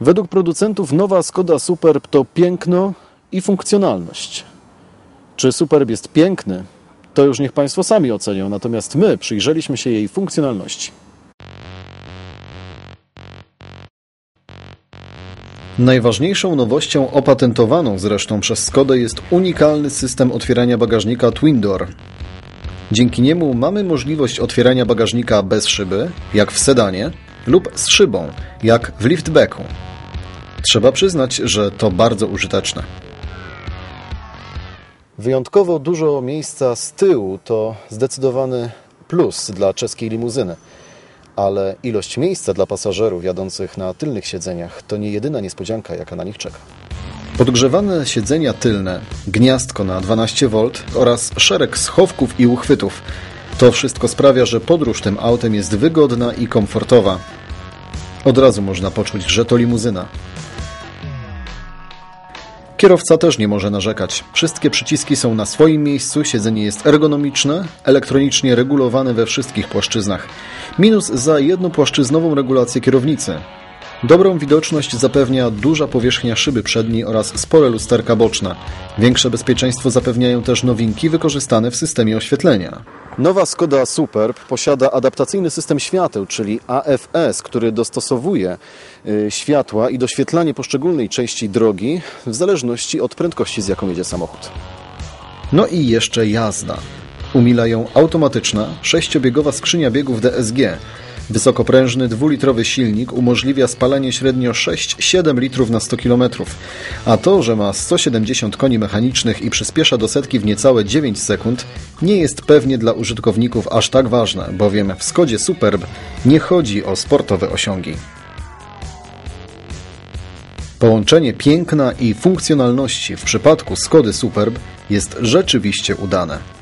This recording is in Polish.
Według producentów nowa Skoda Superb to piękno i funkcjonalność. Czy Superb jest piękny? To już niech Państwo sami ocenią, natomiast my przyjrzeliśmy się jej funkcjonalności. Najważniejszą nowością opatentowaną zresztą przez Skodę jest unikalny system otwierania bagażnika Twin Door. Dzięki niemu mamy możliwość otwierania bagażnika bez szyby, jak w sedanie, lub z szybą, jak w liftbacku. Trzeba przyznać, że to bardzo użyteczne. Wyjątkowo dużo miejsca z tyłu to zdecydowany plus dla czeskiej limuzyny. Ale ilość miejsca dla pasażerów jadących na tylnych siedzeniach to nie jedyna niespodzianka, jaka na nich czeka. Podgrzewane siedzenia tylne, gniazdko na 12V oraz szereg schowków i uchwytów. To wszystko sprawia, że podróż tym autem jest wygodna i komfortowa. Od razu można poczuć, że to limuzyna. Kierowca też nie może narzekać. Wszystkie przyciski są na swoim miejscu, siedzenie jest ergonomiczne, elektronicznie regulowane we wszystkich płaszczyznach. Minus za jednopłaszczyznową regulację kierownicy. Dobrą widoczność zapewnia duża powierzchnia szyby przedniej oraz spore lusterka boczne. Większe bezpieczeństwo zapewniają też nowinki wykorzystane w systemie oświetlenia. Nowa Skoda Superb posiada adaptacyjny system świateł, czyli AFS, który dostosowuje y, światła i doświetlanie poszczególnej części drogi w zależności od prędkości, z jaką jedzie samochód. No i jeszcze jazda. Umila ją automatyczna, sześciobiegowa skrzynia biegów DSG. Wysokoprężny dwulitrowy silnik umożliwia spalanie średnio 6-7 litrów na 100 km, a to, że ma 170 koni mechanicznych i przyspiesza do setki w niecałe 9 sekund, nie jest pewnie dla użytkowników aż tak ważne, bowiem w Skodzie Superb nie chodzi o sportowe osiągi. Połączenie piękna i funkcjonalności w przypadku Skody Superb jest rzeczywiście udane.